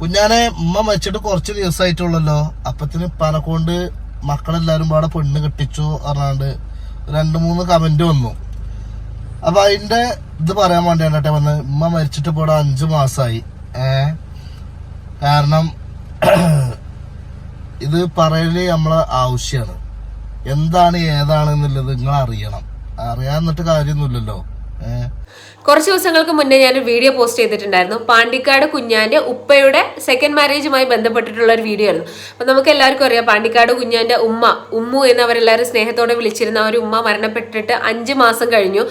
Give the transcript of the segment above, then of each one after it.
കുഞ്ഞാനെ ഉമ്മ മരിച്ചിട്ട് കുറച്ച് ദിവസമായിട്ടുള്ളല്ലോ അപ്പത്തിന് പനക്കൊണ്ട് മക്കളെല്ലാരും പാടെ പെണ്ണ് കെട്ടിച്ചു പറഞ്ഞാണ്ട് രണ്ട് മൂന്ന് കമന്റ് വന്നു. അപ്പൊ അതിന്റെ ഇത് പറയാൻ വേണ്ടിയാണ് കേട്ടോ വന്ന് ഉമ്മ മരിച്ചിട്ട് ഇപ്പോൾ അഞ്ചു മാസമായി ഏ? കാരണം ഇത് പറയൽ നമ്മളെ ആവശ്യമാണ് എന്താണ് ഏതാണ് എന്നുള്ളത് നിങ്ങൾ അറിയണം അറിയാന്നിട്ട് കാര്യമൊന്നുമില്ലല്ലോ. കുറച്ച് ദിവസങ്ങൾക്ക് മുന്നേ ഞാൻ വീഡിയോ പോസ്റ്റ് ചെയ്തിട്ടുണ്ടായിരുന്നു. പാണ്ടിക്കാട് കുഞ്ഞാന്റെ ഉപ്പയുടെ സെക്കൻഡ് മാരേജുമായി ബന്ധപ്പെട്ടിട്ടുള്ള ഒരു വീഡിയോ ആയിരുന്നു. അപ്പൊ നമുക്ക് എല്ലാവർക്കും അറിയാം പാണ്ടിക്കാട് കുഞ്ഞാന്റെ ഉമ്മ ഉമ്മു എന്ന് അവരെല്ലാവരും സ്നേഹത്തോടെ വിളിച്ചിരുന്ന ഒരു ഉമ്മ മരണപ്പെട്ടിട്ട് അഞ്ച് മാസം കഴിഞ്ഞു.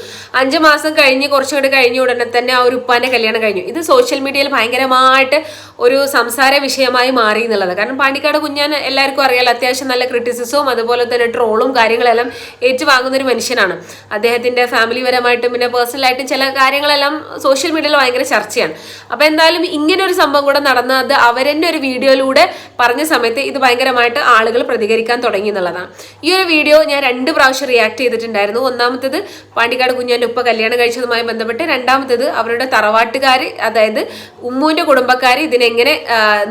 അഞ്ച് മാസം കഴിഞ്ഞ് കുറച്ചുകൂടെ കഴിഞ്ഞ ഉടനെ തന്നെ ആ ഒരു ഉപ്പാന്റെ കല്യാണം കഴിഞ്ഞു. ഇത് സോഷ്യൽ മീഡിയയിൽ ഭയങ്കരമായിട്ട് ഒരു സംസാര വിഷയമായി മാറി എന്നുള്ളത്. കാരണം പാണ്ടിക്കാട് കുഞ്ഞാൻ എല്ലാവർക്കും അറിയാലോ അത്യാവശ്യം നല്ല ക്രിറ്റിസിസവും അതുപോലെ തന്നെ ട്രോളും കാര്യങ്ങളെല്ലാം ഏറ്റുവാങ്ങുന്ന ഒരു മനുഷ്യനാണ്. അദ്ദേഹത്തിന്റെ ഫാമിലി പരമായിട്ടും പിന്നെ പേഴ്സണലായിട്ടും ചില കാര്യങ്ങളെല്ലാം സോഷ്യൽ മീഡിയയിൽ ഭയങ്കര ചർച്ചയാണ്. അപ്പോൾ എന്തായാലും ഇങ്ങനെ ഒരു സംഭവം കൂടെ നടന്നത് അവരെന്നെ ഒരു വീഡിയോയിലൂടെ പറഞ്ഞ സമയത്ത് ഇത് ഭയങ്കരമായിട്ട് ആളുകൾ പ്രതികരിക്കാൻ തുടങ്ങി എന്നുള്ളതാണ്. ഈ ഒരു വീഡിയോ ഞാൻ രണ്ട് പ്രാവശ്യം റിയാക്ട് ചെയ്തിട്ടുണ്ടായിരുന്നു. ഒന്നാമത്തേത് പാണ്ടിക്കാട് കുഞ്ഞാന്റെ ഉപ്പ കല്യാണം കഴിച്ചതുമായി ബന്ധപ്പെട്ട് രണ്ടാമത്തേത് അവരുടെ തറവാട്ടുകാർ അതായത് ഉമ്മൂന്റെ കുടുംബക്കാർ ഇതിനെങ്ങനെ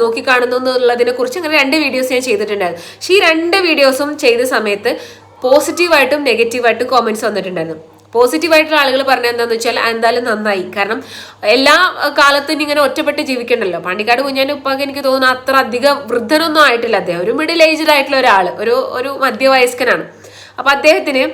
നോക്കിക്കാണുന്നു എന്നുള്ളതിനെ കുറിച്ച് അങ്ങനെ രണ്ട് വീഡിയോസ് ഞാൻ ചെയ്തിട്ടുണ്ടായിരുന്നു. പക്ഷേ ഈ രണ്ട് വീഡിയോസും ചെയ്ത സമയത്ത് പോസിറ്റീവായിട്ടും നെഗറ്റീവായിട്ടും കോമൻസ് വന്നിട്ടുണ്ടായിരുന്നു. പോസിറ്റീവായിട്ടുള്ള ആളുകൾ പറഞ്ഞ എന്താണെന്ന് വെച്ചാൽ എന്തായാലും നന്നായി. കാരണം എല്ലാ കാലത്തും ഇങ്ങനെ ഒറ്റപ്പെട്ട് ജീവിക്കണ്ടല്ലോ. പാണ്ടിക്കാട് കുഞ്ഞാന്റെ ഉപ്പാക്ക് എനിക്ക് തോന്നുന്നു അത്ര അധികം വൃദ്ധനൊന്നും ആയിട്ടില്ല അദ്ദേഹം. ഒരു മിഡിൽ ഏജ്ഡ് ആയിട്ടുള്ള ഒരാൾ ഒരു ഒരു മധ്യവയസ്കനാണ്. അപ്പൊ അദ്ദേഹത്തിന്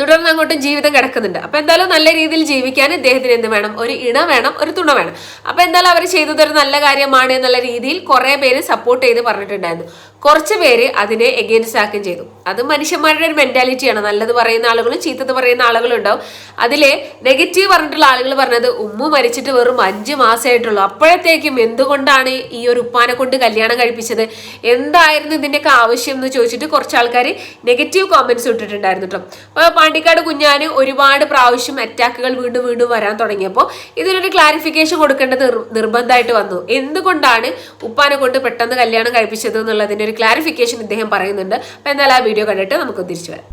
തുടർന്ന് അങ്ങോട്ടും ജീവിതം കിടക്കുന്നുണ്ട്. അപ്പൊ എന്തായാലും നല്ല രീതിയിൽ ജീവിക്കാൻ ഇദ്ദേഹത്തിന് എന്ത് വേണം? ഒരു ഇണ വേണം ഒരു തുണ വേണം. അപ്പൊ എന്തായാലും അവർ ചെയ്തത് ഒരു നല്ല കാര്യമാണ് എന്നുള്ള രീതിയിൽ കുറേ പേര് സപ്പോർട്ട് ചെയ്ത് പറഞ്ഞിട്ടുണ്ടായിരുന്നു. കുറച്ച് പേര് അതിനെ എഗെയിൻസ്റ്റ് ആക്കുകയും ചെയ്തു. അത് മനുഷ്യന്മാരുടെ ഒരു മെന്റാലിറ്റിയാണ് നല്ലത് പറയുന്ന ആളുകളും ചീത്തത് പറയുന്ന ആളുകളും ഉണ്ടാവും. അതിലെ നെഗറ്റീവ് പറഞ്ഞിട്ടുള്ള ആളുകൾ പറഞ്ഞത് ഉമ്മ മരിച്ചിട്ട് വെറും അഞ്ച് മാസമായിട്ടുള്ളൂ. അപ്പോഴത്തേക്കും എന്തുകൊണ്ടാണ് ഈ ഒരു ഉപ്പാനെ കൊണ്ട് കല്യാണം കഴിപ്പിച്ചത്? എന്തായിരുന്നു ഇതിന്റെയൊക്കെ ആവശ്യം എന്ന് ചോദിച്ചിട്ട് കുറച്ച് ആൾക്കാർ നെഗറ്റീവ് കോമെന്റ്സ് ഇട്ടിട്ടുണ്ടായിരുന്നു കേട്ടോ അപ്പോൾ പാണ്ടിക്കാട് കുഞ്ഞാന് ഒരുപാട് പ്രാവശ്യം അറ്റാക്കുകൾ വീണ്ടും വീണ്ടും വരാൻ തുടങ്ങിയപ്പോൾ ഇതിനൊരു ക്ലാരിഫിക്കേഷൻ കൊടുക്കേണ്ടത് നിർ- നിർബന്ധമായിട്ട് വന്നു. എന്തുകൊണ്ടാണ് ഉപ്പാനെ കൊണ്ട് പെട്ടെന്ന് കല്യാണം കഴിപ്പിച്ചത് എന്നുള്ളതിന്റെ ഒരു ക്ലാരിഫിക്കേഷൻ ഇദ്ദേഹം പറയുന്നുണ്ട്. അപ്പോൾ എന്നാൽ ആ വീഡിയോ കണ്ടിട്ട് നമുക്ക് തിരിച്ചു വരാം.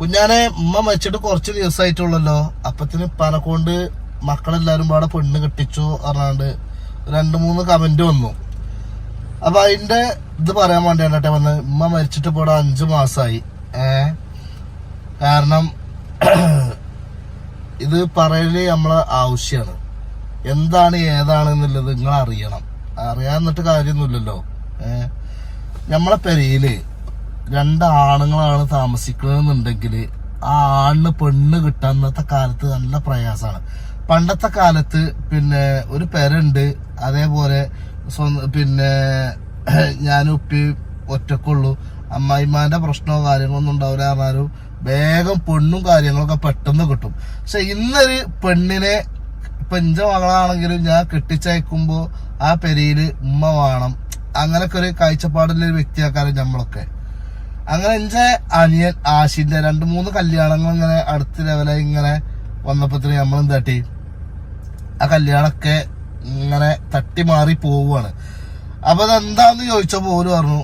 കുഞ്ഞാനെ ഉമ്മ മരിച്ചിട്ട് കുറച്ച് ദിവസമായിട്ടുള്ളല്ലോ അപ്പത്തിന് പനക്കൊണ്ട് മക്കളെല്ലാരും പാടെ പെണ്ണ് കെട്ടിച്ചു പറഞ്ഞാണ്ട് രണ്ട് മൂന്ന് കമന്റ് വന്നു. അപ്പൊ അതിന്റെ ഇത് പറയാൻ വേണ്ടിയാണ് കേട്ടോ വന്നത് ഉമ്മ മരിച്ചിട്ട് ഇപ്പോൾ അഞ്ചു മാസമായി ഏ? കാരണം ഇത് പറയൽ നമ്മളെ ആവശ്യമാണ് എന്താണ് ഏതാണ് എന്നുള്ളത് നിങ്ങൾ അറിയണം അറിയാന്നിട്ട് കാര്യമൊന്നുമില്ലല്ലോ. ഏഹ് നമ്മളെ പെരയിൽ രണ്ട് ആണുങ്ങളാണ് താമസിക്കണമെന്നുണ്ടെങ്കിൽ ആ ആണിന് പെണ്ണ് കിട്ടാൻ ഇന്നത്തെ കാലത്ത് നല്ല പ്രയാസമാണ് പണ്ടത്തെ കാലത്ത് പിന്നെ ഒരു പെരുണ്ട് അതേപോലെ പിന്നെ ഞാൻ ഉപ്പി ഒറ്റക്കുള്ളൂ അമ്മായിമാന്റെ പ്രശ്നമോ കാര്യങ്ങളൊന്നും ഉണ്ടാവില്ല വേഗം പെണ്ണും കാര്യങ്ങളൊക്കെ പെട്ടെന്ന് കിട്ടും. പക്ഷെ ഇന്നൊരു പെണ്ണിനെ പെഞ്ച മകളാണെങ്കിലും ഞാൻ കെട്ടിച്ചയക്കുമ്പോൾ ആ പെരയിൽ ഉമ്മ വേണം. അങ്ങനൊക്കെ ഒരു കാഴ്ചപ്പാടുള്ള ഒരു നമ്മളൊക്കെ അങ്ങനെ എന്റെ അനിയൻ ആശിന്റെ രണ്ട് മൂന്ന് കല്യാണങ്ങൾ ഇങ്ങനെ അടുത്ത ലെവലായി ഇങ്ങനെ വന്നപ്പോ നമ്മൾ എന്താട്ടി? ആ കല്യാണമൊക്കെ ഇങ്ങനെ തട്ടി മാറി പോവുകയാണ് അപ്പൊ അതെന്താന്ന് ചോദിച്ചപ്പോ ഓര് പറഞ്ഞു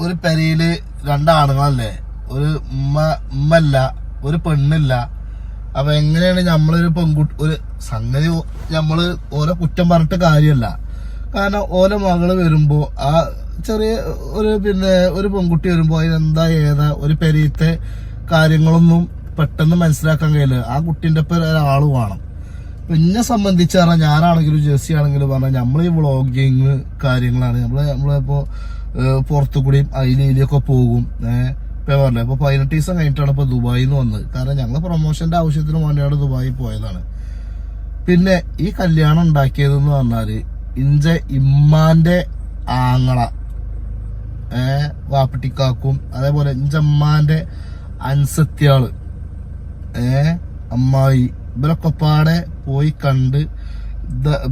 ഒരു പെരയിൽ രണ്ടാണുങ്ങളല്ലേ? ഒരു ഉമ്മ ഉമ്മല്ല ഒരു പെണ്ണില്ല. അപ്പൊ എങ്ങനെയാണ് നമ്മളൊരു പെൺകുട്ടി ഒരു സംഗതി നമ്മൾ ഓരോ കുറ്റം പറഞ്ഞിട്ട് കാര്യമല്ല കാരണം ഓല മകൾ വരുമ്പോ ആ ചെറിയ ഒരു പിന്നെ ഒരു പെൺകുട്ടി വരുമ്പോൾ അതിനെന്താ ഏതാ ഒരു പെരീത്തെ കാര്യങ്ങളൊന്നും പെട്ടെന്ന് മനസ്സിലാക്കാൻ കഴിയില്ല. ആ കുട്ടീന്റെ ഒപ്പം ഒരാൾ വേണം. പിന്നെ സംബന്ധിച്ച് പറഞ്ഞാൽ ഞാനാണെങ്കിലും ജെസ്സി ആണെങ്കിലും പറഞ്ഞാൽ നമ്മൾ ഈ വ്ളോഗിങ് കാര്യങ്ങളാണ്. നമ്മൾ നമ്മളിപ്പോ ഏഹ്, പുറത്തു കൂടിയും പോകും. ഇപ്പൊ ഇപ്പോൾ ഇപ്പൊ പതിനെട്ട് ദിവസം കഴിഞ്ഞിട്ടാണ് ഇപ്പൊ ദുബായിൽ നിന്ന് വന്നത്. കാരണം ഞങ്ങൾ പ്രൊമോഷന്റെ ആവശ്യത്തിന് വേണ്ടിയാണ് ദുബായിൽ പോയതാണ്. പിന്നെ ഈ കല്യാണം ഉണ്ടാക്കിയതെന്ന് പറഞ്ഞാൽ ഇഞ്ച ഇമ്മാന്റെ ആങ്ങള. ഏ വാപ്പട്ടിക്കാക്കും. അതേപോലെ ഇഞ്ചമ്മാന്റെ അൻസത്യാൾ ഏ അമ്മായി. ഇവരൊക്കെ പാടെ പോയി കണ്ട്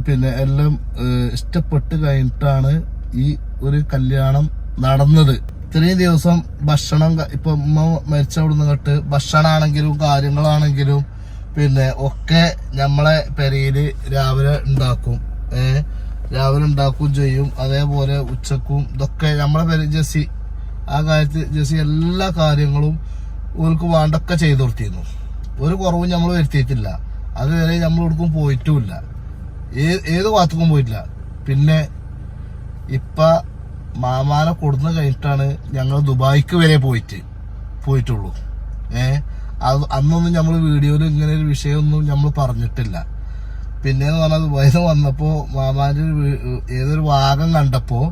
പിന്നെ എല്ലാം ഏഹ്, ഇഷ്ടപ്പെട്ട് കഴിഞ്ഞിട്ടാണ് ഈ ഒരു കല്യാണം നടന്നത്. ഇത്രയും ദിവസം ഭക്ഷണം ഇപ്പൊ ഉമ്മ മരിച്ച അവിടുന്ന് കേട്ട് ഭക്ഷണമാണെങ്കിലും കാര്യങ്ങളാണെങ്കിലും പിന്നെ ഒക്കെ നമ്മളെ പെരയിൽ രാവിലെ ഉണ്ടാക്കും. ഏ രാവിലെ ഉണ്ടാക്കുകയും ചെയ്യും. അതേപോലെ ഉച്ചക്കും ഇതൊക്കെ നമ്മളെ പേര് ജെസ്സി. ആ കാര്യത്തിൽ ജെസ്സി എല്ലാ കാര്യങ്ങളും ഓർക്ക് വേണ്ടൊക്കെ ചെയ്തു കൊടുത്തിരുന്നു. ഒരു കുറവും നമ്മൾ വരുത്തിയിട്ടില്ല. അതുവരെ നമ്മൾ എവിടേക്കും പോയിട്ടുമില്ല. ഏ- ഏത് ഭാഗത്തേക്കും പോയിട്ടില്ല. പിന്നെ ഇപ്പം മാമാനെ കൊടുന്ന് കഴിഞ്ഞിട്ടാണ് ഞങ്ങൾ ദുബായിക്ക് വരെ പോയിട്ട് പോയിട്ടുള്ളൂ. ഏഹ് അത് അന്നൊന്നും നമ്മൾ വീഡിയോയിൽ ഇങ്ങനെ ഒരു വിഷയമൊന്നും നമ്മൾ പറഞ്ഞിട്ടില്ല. പിന്നെ പറഞ്ഞത് നിന്ന് വന്നപ്പോൾ മാമാന്റെ ഏതൊരു വാഗം കണ്ടപ്പോൾ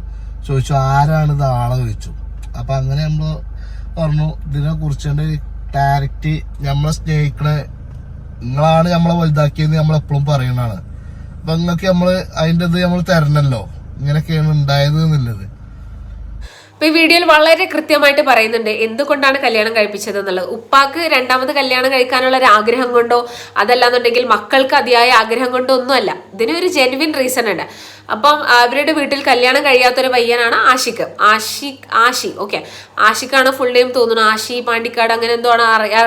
ചോദിച്ചു ആരാണ് ഇത് ആളെ? ചോദിച്ചു. അപ്പൊ അങ്ങനെ നമ്മൾ പറഞ്ഞു ഇതിനെ കുറിച്ചുകൊണ്ട് ഡയറക്റ്റ് നമ്മളെ സ്നേഹിക്കണ നിങ്ങളാണ് നമ്മളെ വലുതാക്കിയെന്ന് നമ്മൾ എപ്പോഴും പറയണതാണ്. അപ്പൊ നിങ്ങൾക്ക് നമ്മൾ അതിന്റെ ഇത് നമ്മൾ തരണല്ലോ. ഇങ്ങനെയൊക്കെയാണ് ഉണ്ടായത് എന്നുള്ളത്. അപ്പൊ ഈ വീഡിയോയിൽ വളരെ കൃത്യമായിട്ട് പറയുന്നുണ്ട് എന്തുകൊണ്ടാണ് കല്യാണം കഴിപ്പിച്ചത് എന്നുള്ളത്. ഉപ്പാക്ക് രണ്ടാമത് കല്യാണം കഴിക്കാനുള്ള ഒരു ആഗ്രഹം കൊണ്ടോ അതല്ലാന്നുണ്ടെങ്കിൽ മക്കൾക്ക് അതിയായ ആഗ്രഹം കൊണ്ടോ ഒന്നുമല്ല. ഇതിനൊരു ജെനുവിൻ റീസൺ ഉണ്ട്. അപ്പം അവരുടെ വീട്ടിൽ കല്യാണം കഴിയാത്തൊരു പയ്യനാണ് ആഷിക്ക് ആഷിക് ആഷി ഓക്കെ ആഷിക്കാണ് ഫുൾ നെയിം തോന്നുന്നു. ആഷി പാണ്ടിക്കാട് അങ്ങനെ എന്തോ ആണ്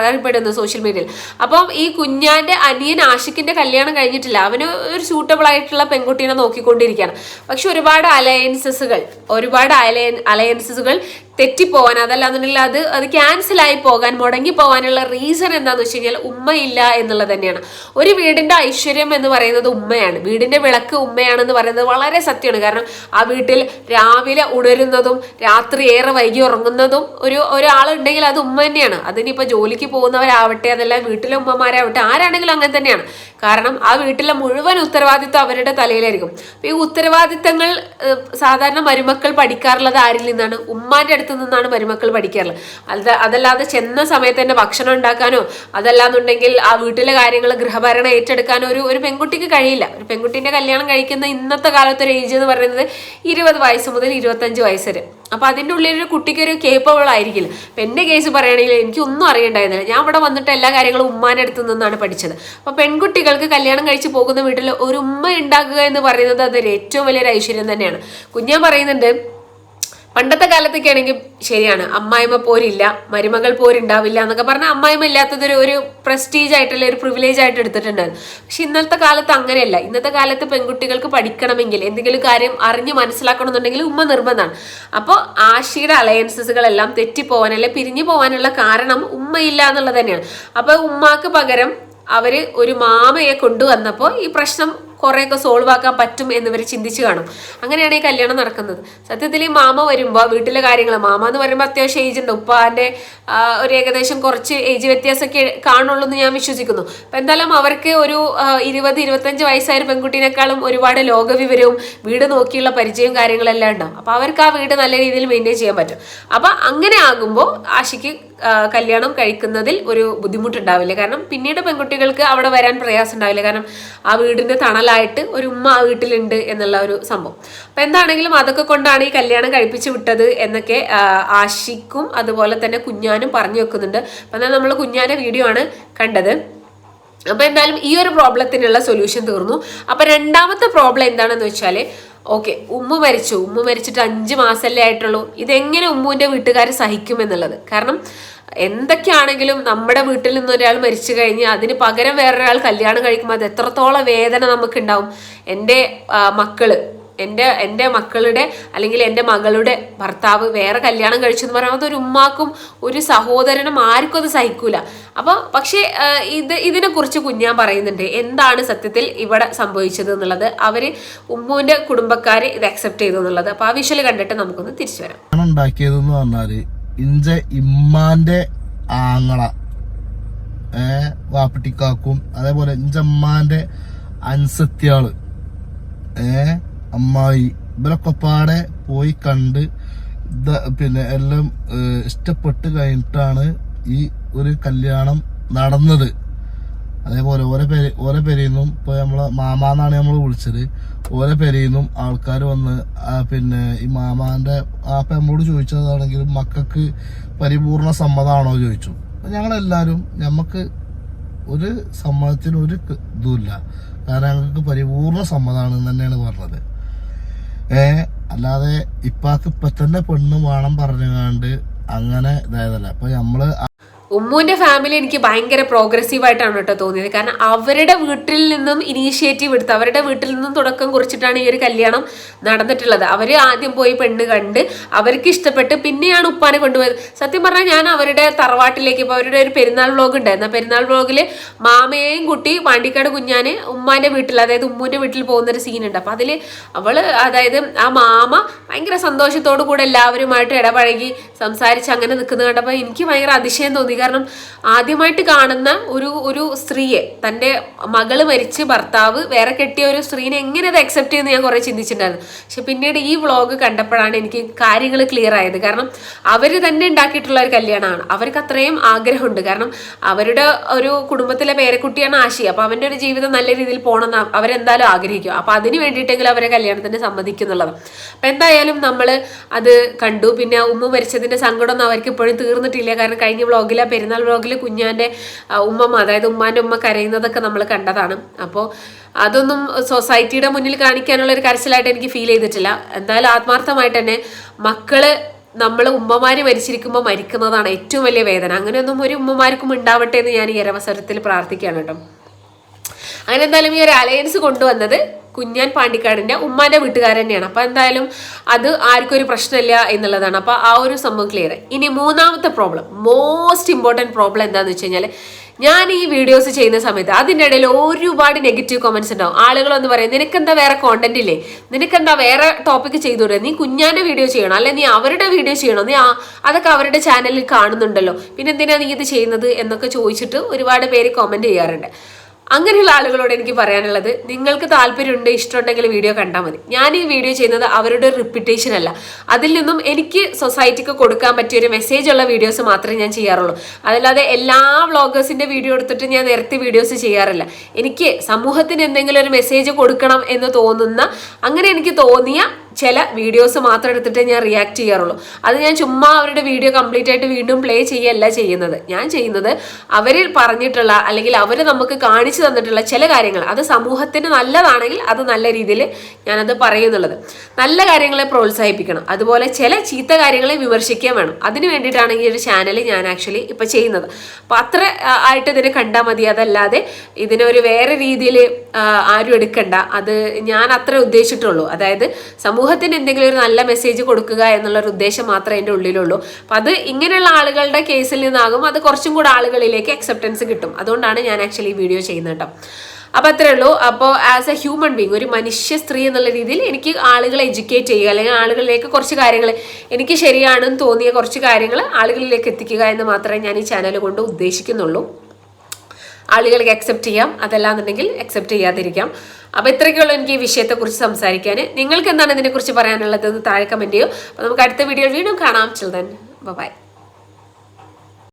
അറിയപ്പെടുന്നത് സോഷ്യൽ മീഡിയയിൽ അപ്പം ഈ കുഞ്ഞാന്റെ അനിയൻ ആഷിക്കിന്റെ കല്യാണം കഴിഞ്ഞിട്ടില്ല. അവന് ഒരു സൂട്ടബിൾ ആയിട്ടുള്ള പെൺകുട്ടീനെ നോക്കിക്കൊണ്ടിരിക്കുകയാണ്. പക്ഷെ ഒരുപാട് അലയൻസസുകൾ ഒരുപാട് അലയൻ അലയൻസസുകൾ തെറ്റിപ്പോവാൻ അതല്ലാന്നുണ്ടെങ്കിൽ അത് അത് ക്യാൻസൽ ആയി പോകാൻ മുടങ്ങി പോകാനുള്ള റീസൺ എന്താണെന്ന് വെച്ച് കഴിഞ്ഞാൽ ഉമ്മയില്ല എന്നുള്ളത് തന്നെയാണ്. ഒരു വീടിന്റെ ഐശ്വര്യം എന്ന് പറയുന്നത് ഉമ്മയാണ്. വീടിന്റെ വിളക്ക് ഉമ്മയാണെന്ന് പറയുന്നത് വളരെ സത്യമാണ്. കാരണം ആ വീട്ടിൽ രാവിലെ ഉണരുന്നതും രാത്രി ഏറെ വൈകി ഉറങ്ങുന്നതും ഒരു ഒരാളുണ്ടെങ്കിൽ അത് ഉമ്മ തന്നെയാണ്. അതിനിപ്പോൾ ജോലിക്ക് പോകുന്നവരാവട്ടെ അതല്ല വീട്ടിലെ ഉമ്മമാരാവട്ടെ ആരാണെങ്കിലും അങ്ങനെ തന്നെയാണ്. കാരണം ആ വീട്ടിലെ മുഴുവൻ ഉത്തരവാദിത്വം അവരുടെ തലയിലായിരിക്കും. അപ്പൊ ഈ ഉത്തരവാദിത്തങ്ങൾ സാധാരണ മരുമക്കൾ പഠിക്കാറുള്ളത് ആരിൽ നിന്നാണ്? ഉമ്മാന്റെ അടുത്ത് നിന്നാണ് മരുമക്കൾ പഠിക്കാറുള്ളത്. അത് അതല്ലാതെ ചെന്ന സമയത്ത് തന്നെ ഭക്ഷണം ഉണ്ടാക്കാനോ അതല്ലാന്നുണ്ടെങ്കിൽ ആ വീട്ടിലെ കാര്യങ്ങൾ ഗൃഹഭരണം ഏറ്റെടുക്കാനോ ഒരു ഒരു പെൺകുട്ടിക്ക് കഴിയില്ല. ഒരു പെൺകുട്ടീന്റെ കല്യാണം കഴിക്കുന്ന ഇന്നത്തെ കാലത്തെ ഒരു ഏജ് എന്ന് പറയുന്നത് ഇരുപത് വയസ്സ് മുതൽ ഇരുപത്തഞ്ച് വയസ്സ് വരെ. അപ്പൊ അതിന്റെ ഉള്ളിൽ ഒരു കുട്ടിക്ക് ഒരു കേപ്പബിൾ ആയിരിക്കില്ല. അപ്പൊ എന്റെ കേസ് പറയുകയാണെങ്കിൽ എനിക്ക് ഒന്നും അറിയണ്ടായിരുന്നില്ല. ഞാൻ ഇവിടെ വന്നിട്ട് എല്ലാ കാര്യങ്ങളും ഉമ്മാന്റെ അടുത്ത് നിന്നാണ് പഠിച്ചത്. അപ്പൊ പെൺകുട്ടികൾക്ക് കല്യാണം കഴിച്ച് പോകുന്ന വീട്ടിൽ ഒരു ഉമ്മ ഉണ്ടാക്കുക എന്ന് പറയുന്നത് അതൊരു ഏറ്റവും വലിയൊരു ഐശ്വര്യം തന്നെയാണ്. കുഞ്ഞാൻ പറയുന്നുണ്ട് പണ്ടത്തെ കാലത്തൊക്കെ ആണെങ്കിൽ ശരിയാണ്. അമ്മായിമ്മ പോരില്ല മരുമകൾ പോരുണ്ടാവില്ല എന്നൊക്കെ പറഞ്ഞാൽ അമ്മായിമ്മ ഇല്ലാത്തതൊരു ഒരു പ്രസ്റ്റീജ് ആയിട്ടുള്ള ഒരു പ്രിവിലേജ് ആയിട്ട് എടുത്തിട്ടുണ്ടായിരുന്നു. പക്ഷെ ഇന്നത്തെ കാലത്ത് അങ്ങനെയല്ല. ഇന്നത്തെ കാലത്ത് പെൺകുട്ടികൾക്ക് പഠിക്കണമെങ്കിൽ എന്തെങ്കിലും കാര്യം അറിഞ്ഞ് മനസ്സിലാക്കണമെന്നുണ്ടെങ്കിൽ ഉമ്മ നിർബന്ധമാണ്. അപ്പോൾ ആശയുടെ അലയൻസസുകളെല്ലാം തെറ്റിപ്പോവാൻ അല്ലെ പിരിഞ്ഞു പോകാനുള്ള കാരണം ഉമ്മയില്ല എന്നുള്ളത് തന്നെയാണ്. അപ്പോൾ ഉമ്മാക്ക് പകരം അവർ ഒരു മാമയെ കൊണ്ടുവന്നപ്പോൾ ഈ പ്രശ്നം കുറേയൊക്കെ സോൾവ് ആക്കാൻ പറ്റും എന്നിവർ ചിന്തിച്ചു കാണും. അങ്ങനെയാണ് ഈ കല്യാണം നടക്കുന്നത്. സത്യത്തിൽ ഈ മാമ വരുമ്പോൾ വീട്ടിലെ കാര്യങ്ങൾ മാമ എന്ന് പറയുമ്പോൾ അത്യാവശ്യം ഏജ് ഉണ്ട്. ഉപ്പാന്റെ ഒരു ഏകദേശം കുറച്ച് ഏജ് വ്യത്യാസമൊക്കെ കാണുള്ളൂ എന്ന് ഞാൻ വിശ്വസിക്കുന്നു. അപ്പം എന്തായാലും അവർക്ക് ഒരു ഇരുപത് ഇരുപത്തഞ്ച് വയസ്സായ പെൺകുട്ടീനേക്കാളും ഒരുപാട് ലോകവിവരവും വീട് നോക്കിയുള്ള പരിചയവും കാര്യങ്ങളെല്ലാം ഉണ്ടാവും. അപ്പോൾ അവർക്ക് ആ വീട് നല്ല രീതിയിൽ മെയിന്റെയിൻ ചെയ്യാൻ പറ്റും. അപ്പം അങ്ങനെ ആകുമ്പോൾ ആഷിക്ക് ആ, കല്യാണം കഴിക്കുന്നതിൽ ഒരു ബുദ്ധിമുട്ടുണ്ടാവില്ല. കാരണം പിന്നീട് പെൺകുട്ടികൾക്ക് അവിടെ വരാൻ പ്രയാസം ഉണ്ടാവില്ല കാരണം ആ വീടിന്റെ തണലായിട്ട് ഒരു ഉമ്മ ആ വീട്ടിലുണ്ട് എന്നുള്ള ഒരു സംഭവം. അപ്പൊ എന്താണെങ്കിലും അതൊക്കെ കൊണ്ടാണ് ഈ കല്യാണം കഴിപ്പിച്ചു വിട്ടത് എന്നൊക്കെ ആഷിക്കും അതുപോലെ തന്നെ കുഞ്ഞാനും പറഞ്ഞു വെക്കുന്നുണ്ട്. അപ്പൊ എന്നാൽ നമ്മൾ കുഞ്ഞാനെ വീഡിയോ ആണ് കണ്ടത്. അപ്പൊ എന്തായാലും ഈ ഒരു പ്രോബ്ലത്തിനുള്ള സൊല്യൂഷൻ തീർന്നു. അപ്പൊ രണ്ടാമത്തെ പ്രോബ്ലം എന്താണെന്ന് വെച്ചാൽ ഓക്കെ ഉമ്മ മരിച്ചു. ഉമ്മ മരിച്ചിട്ട് അഞ്ച് മാസമല്ലേ ആയിട്ടുള്ളൂ. ഇതെങ്ങനെ ഉമ്മുവിന്റെ വീട്ടുകാർ സഹിക്കുമെന്നുള്ളത്? കാരണം എന്തൊക്കെയാണെങ്കിലും നമ്മുടെ വീട്ടിൽ നിന്ന് ഒരാൾ മരിച്ചു കഴിഞ്ഞാൽ അതിന് പകരം വേറൊരാൾ കല്യാണം കഴിക്കുമ്പോൾ അത് എത്രത്തോളം വേദന നമുക്കുണ്ടാവും. എന്റെ മക്കൾ എന്റെ എന്റെ മക്കളുടെ അല്ലെങ്കിൽ എന്റെ മകളുടെ ഭർത്താവ് വേറെ കല്യാണം കഴിച്ചെന്ന് പറയുന്നത് അതൊരു ഉമ്മാക്കും ഒരു സഹോദരനും ആർക്കും അത് സഹിക്കൂല. അപ്പോൾ പക്ഷേ ഇത് ഇതിനെക്കുറിച്ച് കുഞ്ഞാൻ പറയുന്നുണ്ട്. എന്താണ് സത്യത്തിൽ ഇവിടെ സംഭവിച്ചത് എന്നുള്ളത്? അവർ ഉമ്മുവിന്റെ കുടുംബക്കാർ ഇത് അക്സെപ്റ്റ് ചെയ്തു എന്നുള്ളത്. അപ്പോൾ ആ വിഷ്വൽ കണ്ടിട്ട് നമുക്കൊന്ന് തിരിച്ചു വരാം. ഉണ്ടാക്കിയതെന്ന് പറഞ്ഞാൽ ഇഞ്ച ഇമ്മാന്റെ ആങ്ങള വാപ്പിട്ടിക്കാക്കും. അതേപോലെ ഇഞ്ചമ്മാന്റെ അൻസത്യാൾ ഏ അമ്മായി. ഇവരൊക്കെ പാടെ പോയി കണ്ട് പിന്നെ എല്ലാം ഇഷ്ടപ്പെട്ട് കഴിഞ്ഞിട്ടാണ് ഈ ഒരു കല്യാണം നടന്നത്. അതേപോലെ ഓരോ പേര് ഓരോ പേരിന്നും ഇപ്പൊ നമ്മളെ മാമാന്നാണ് നമ്മൾ വിളിച്ചത്. ഓരോ പേരിന്നും ആൾക്കാർ വന്ന് പിന്നെ ഈ മാമാന്റെ ആ അപ്പൊ നമ്മളോട് ചോദിച്ചതാണെങ്കിലും മക്കൾക്ക് പരിപൂർണ സമ്മതമാണോ ചോദിച്ചു. അപ്പൊ ഞങ്ങളെല്ലാരും ഞമ്മക്ക് ഒരു സമ്മതത്തിന് ഒരു ക- ഇതുമില്ല. കാരണം ഞങ്ങൾക്ക് പരിപൂർണ സമ്മതമാണ് തന്നെയാണ് പറഞ്ഞത്. ഏ അല്ലാതെ ഇപ്പാക്ക് ഇപ്പൊ തന്നെ പെണ്ണ് വേണം പറഞ്ഞുകൊണ്ട് അങ്ങനെ ഇതായതല്ല. അപ്പൊ നമ്മൾ ഉമ്മുവിന്റെ ഫാമിലി എനിക്ക് ഭയങ്കര പ്രോഗ്രസീവ് ആയിട്ടാണ് കേട്ടോ തോന്നിയത്. കാരണം അവരുടെ വീട്ടിൽ നിന്നും ഇനീഷ്യേറ്റീവ് എടുത്ത് അവരുടെ വീട്ടിൽ നിന്നും തുടക്കം കുറിച്ചിട്ടാണ് ഈ ഒരു കല്യാണം നടന്നിട്ടുള്ളത്. അവർ ആദ്യം പോയി പെണ്ണ് കണ്ട് അവർക്ക് ഇഷ്ടപ്പെട്ട് പിന്നെയാണ് ഉപ്പാനെ കൊണ്ടുപോയത്. സത്യം പറഞ്ഞാൽ ഞാൻ അവരുടെ തറവാട്ടിലേക്ക് ഇപ്പോൾ അവരുടെ ഒരു പെരുന്നാൾ വ്ളോഗ് ഉണ്ടായിരുന്നു. പെരുന്നാൾ വ്ളോഗിൽ മാമയെയും കുട്ടി പാണ്ടിക്കാട് കുഞ്ഞാന് ഉമ്മാന്റെ വീട്ടിൽ അതായത് ഉമ്മൂന്റെ വീട്ടിൽ പോകുന്നൊരു സീനുണ്ട് അപ്പോൾ അതിൽ അവൾ അതായത് ആ മാമ ഭയങ്കര സന്തോഷത്തോടു കൂടെ എല്ലാവരുമായിട്ട് ഇടപഴകി സംസാരിച്ച് അങ്ങനെ നിൽക്കുന്നത് കണ്ടപ്പോൾ എനിക്ക് ഭയങ്കര അതിശയം തോന്നി. കാരണം ആദ്യമായിട്ട് കാണുന്ന ഒരു ഒരു സ്ത്രീയെ തന്റെ മകൾ മരിച്ച് ഭർത്താവ് വേറെ കെട്ടിയ ഒരു സ്ത്രീനെ എങ്ങനെ അത് അക്സെപ്റ്റ് ചെയ്യുമെന്ന് ഞാൻ കുറേ ചിന്തിച്ചിട്ടുണ്ടായിരുന്നു. പക്ഷെ പിന്നീട് ഈ വ്ളോഗ് കണ്ടപ്പോഴാണ് എനിക്ക് കാര്യങ്ങൾ ക്ലിയർ ആയത്. കാരണം അവർ തന്നെ ഉണ്ടാക്കിയിട്ടുള്ള ഒരു കല്യാണമാണ്. അവർക്ക് അത്രയും ആഗ്രഹമുണ്ട്. കാരണം അവരുടെ ഒരു കുടുംബത്തിലെ പേരക്കുട്ടിയാണ് ആശി. അപ്പോൾ അവന്റെ ഒരു ജീവിതം നല്ല രീതിയിൽ പോകണമെന്ന് അവരെന്തായാലും ആഗ്രഹിക്കും. അപ്പോൾ അതിന് വേണ്ടിയിട്ടെങ്കിലും അവരെ കല്യാണത്തിന് സമ്മതിക്കുന്നുള്ളത്. അപ്പം എന്തായാലും നമ്മൾ അത് കണ്ടു. പിന്നെ ഉമ്മ മരിച്ചതിന്റെ സങ്കടമൊന്നും അവർക്ക് ഇപ്പോഴും തീർന്നിട്ടില്ല. കാരണം കഴിഞ്ഞ വ്ളോഗിൽ ആ പെരുന്നാൾ വ്ളോഗിൽ കുഞ്ഞാന്റെ ഉമ്മമ്മ അതായത് ഉമ്മാന്റെ ഉമ്മ കരയുന്നതൊക്കെ നമ്മൾ കണ്ടതാണ്. അപ്പോൾ അതൊന്നും സൊസൈറ്റിയുടെ മുന്നിൽ കാണിക്കാനുള്ള ഒരു കരച്ചിലായിട്ട് എനിക്ക് ഫീൽ ചെയ്തിട്ടില്ല. എന്തായാലും ആത്മാർത്ഥമായിട്ട് തന്നെ മക്കൾ നമ്മൾ ഉമ്മമാര് മരിച്ചിരിക്കുമ്പോൾ മരിക്കുന്നതാണ് ഏറ്റവും വലിയ വേദന. അങ്ങനെയൊന്നും ഒരു ഉമ്മമാർക്കും ഉണ്ടാവട്ടെ എന്ന് ഞാൻ ഈ ഒരവസരത്തിൽ പ്രാർത്ഥിക്കുകയാണ് കേട്ടോ. അങ്ങനെ എന്തായാലും ഈ ഒരു അലയൻസ് കൊണ്ടുവന്നത് കുഞ്ഞാൻ പാണ്ടിക്കാടിന്റെ ഉമ്മാന്റെ വീട്ടുകാരൻ തന്നെയാണ്. അപ്പൊ എന്തായാലും അത് ആർക്കും ഒരു പ്രശ്നമില്ല എന്നുള്ളതാണ്. അപ്പൊ ആ ഒരു സംഭവം ക്ലിയർ ഇനി മൂന്നാമത്തെ പ്രോബ്ലം മോസ്റ്റ് ഇമ്പോർട്ടന്റ് പ്രോബ്ലം എന്താണെന്ന് വെച്ച് കഴിഞ്ഞാൽ ഞാൻ ഈ വീഡിയോസ് ചെയ്യുന്ന സമയത്ത് അതിന്റെ ഇടയിൽ ഒരുപാട് നെഗറ്റീവ് കമൻസ് ഉണ്ടാവും. ആളുകൾ എന്ന് പറയും നിനക്കെന്താ വേറെ കോണ്ടന്റ് ഇല്ലേ? നിനക്കെന്താ വേറെ ടോപ്പിക് ചെയ്തുകൂടെ? നീ കുഞ്ഞാന്റെ വീഡിയോ ചെയ്യണം? അല്ലെ നീ അവരുടെ വീഡിയോ ചെയ്യണോ? നീ അതൊക്കെ അവരുടെ ചാനലിൽ കാണുന്നുണ്ടല്ലോ. പിന്നെ എന്തിനാണ് നീ ഇത് ചെയ്യുന്നത്? എന്നൊക്കെ ചോദിച്ചിട്ട് ഒരുപാട് പേര് കമന്റ് ചെയ്യാറുണ്ട്. അങ്ങനെയുള്ള ആളുകളോട് എനിക്ക് പറയാനുള്ളത് നിങ്ങൾക്ക് താല്പര്യമുണ്ട് ഇഷ്ടമുണ്ടെങ്കിൽ വീഡിയോ കണ്ടാൽ മതി. ഞാൻ ഈ വീഡിയോ ചെയ്യുന്നത് അവരുടെ റിപ്പിറ്റേഷൻ അല്ല. അതിൽ നിന്നും എനിക്ക് സൊസൈറ്റിക്ക് കൊടുക്കാൻ പറ്റിയ ഒരു മെസ്സേജ് ഉള്ള വീഡിയോസ് മാത്രമേ ഞാൻ ചെയ്യാറുള്ളൂ. അതല്ലാതെ എല്ലാ വ്ളോഗേഴ്സിന്റെ വീഡിയോ എടുത്തിട്ട് ഞാൻ നിരത്തി വീഡിയോസ് ചെയ്യാറില്ല. എനിക്ക് സമൂഹത്തിന് എന്തെങ്കിലും ഒരു മെസ്സേജ് കൊടുക്കണം എന്ന് തോന്നുന്ന അങ്ങനെ എനിക്ക് തോന്നിയ ചില വീഡിയോസ് മാത്രം എടുത്തിട്ട് ഞാൻ റിയാക്ട് ചെയ്യാറുള്ളൂ. അത് ഞാൻ ചുമ്മാ അവരുടെ വീഡിയോ കംപ്ലീറ്റ് ആയിട്ട് വീണ്ടും പ്ലേ ചെയ്യല്ല ചെയ്യുന്നത്. ഞാൻ ചെയ്യുന്നത് അവരിൽ പറഞ്ഞിട്ടുള്ള അല്ലെങ്കിൽ അവർ നമുക്ക് കാണിച്ചു തന്നിട്ടുള്ള ചില കാര്യങ്ങൾ. അത് സമൂഹത്തിന് നല്ലതാണെങ്കിൽ അത് നല്ല രീതിയിൽ ഞാനത് പറയുന്നുള്ളത്. നല്ല കാര്യങ്ങളെ പ്രോത്സാഹിപ്പിക്കണം. അതുപോലെ ചില ചീത്ത കാര്യങ്ങളെ വിമർശിക്കാൻ വേണം. അതിന് വേണ്ടിയിട്ടാണ് ഈ ഒരു ചാനൽ ഞാൻ ആക്ച്വലി ഇപ്പം ചെയ്യുന്നത്. അപ്പം അത്ര ആയിട്ട് ഇതിനെ കണ്ടാൽ മതി. അതല്ലാതെ ഇതിനൊരു വേറെ രീതിയിൽ ആരും എടുക്കണ്ട. അത് ഞാൻ അത്ര ഉദ്ദേശിച്ചിട്ടുള്ളൂ. അതായത് സമൂഹത്തിന് എന്തെങ്കിലും ഒരു നല്ല മെസ്സേജ് കൊടുക്കുക എന്നുള്ള ഒരു ഉദ്ദേശം മാത്രമേ എന്റെ ഉള്ളിലുള്ളൂ. അപ്പം അത് ഇങ്ങനെയുള്ള ആളുകളുടെ കേസിൽ നിന്നാകും അത് കുറച്ചും കൂടെ ആളുകളിലേക്ക് അക്സെപ്റ്റൻസ് കിട്ടും. അതുകൊണ്ടാണ് ഞാൻ ആക്ച്വലി ഈ വീഡിയോ ചെയ്യുന്നത് കേട്ടോ അപ്പോൾ അത്രേ ഉള്ളൂ. അപ്പോൾ ആസ് എ ഹ്യൂമൻ ബീങ് ഒരു മനുഷ്യ സ്ത്രീ എന്നുള്ള രീതിയിൽ എനിക്ക് ആളുകളെ എഡ്യൂക്കേറ്റ് ചെയ്യുക അല്ലെങ്കിൽ ആളുകളിലേക്ക് കുറച്ച് കാര്യങ്ങൾ എനിക്ക് ശരിയാണെന്ന് തോന്നിയ കുറച്ച് കാര്യങ്ങൾ ആളുകളിലേക്ക് എത്തിക്കുക എന്ന് മാത്രമേ ഞാൻ ഈ ചാനൽ കൊണ്ട് ഉദ്ദേശിക്കുന്നുള്ളൂ. ആളുകൾക്ക് അക്സെപ്റ്റ് ചെയ്യാം. അതല്ലാന്നുണ്ടെങ്കിൽ അക്സെപ്റ്റ് ചെയ്യാതിരിക്കാം. അപ്പോൾ ഇത്രയ്ക്കുള്ള എനിക്ക് ഈ വിഷയത്തെക്കുറിച്ച് സംസാരിക്കാൻ നിങ്ങൾക്ക് എന്താണ് ഇതിനെക്കുറിച്ച് പറയാനുള്ളത്? എന്ന് താഴെ കമന്റ് ചെയ്യൂ. അപ്പോൾ നമുക്ക് അടുത്ത വീഡിയോയിൽ വീണ്ടും കാണാം. Children by